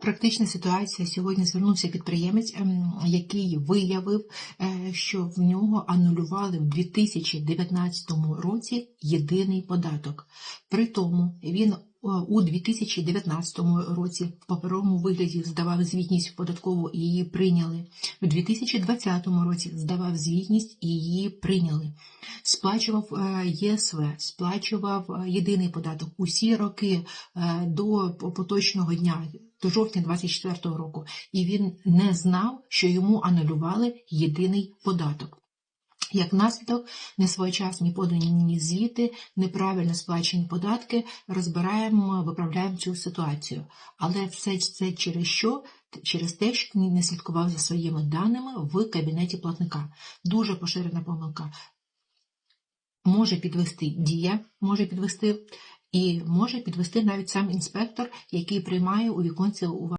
Практична ситуація. Сьогодні звернувся підприємець, ем, який виявив, е, що в нього анулювали в 2019 році єдиний податок. При тому він е, у 2019 році в паперовому вигляді здавав звітність податкову і її прийняли. В 2020 році здавав звітність і її прийняли. Сплачував е, ЄСВ, сплачував єдиний податок усі роки до поточного дня, до жовтня 24-го року, і він не знав, що йому анулювали єдиний податок. Як наслідок, несвоєчасні подані ні звіти, неправильно сплачені податки, розбираємо, виправляємо цю ситуацію. Але все це через що? Через те, що не слідкував за своїми даними в кабінеті платника. Дуже поширена помилка. Може підвести дія, може підвести, і може підвести навіть сам інспектор, який приймає у віконці у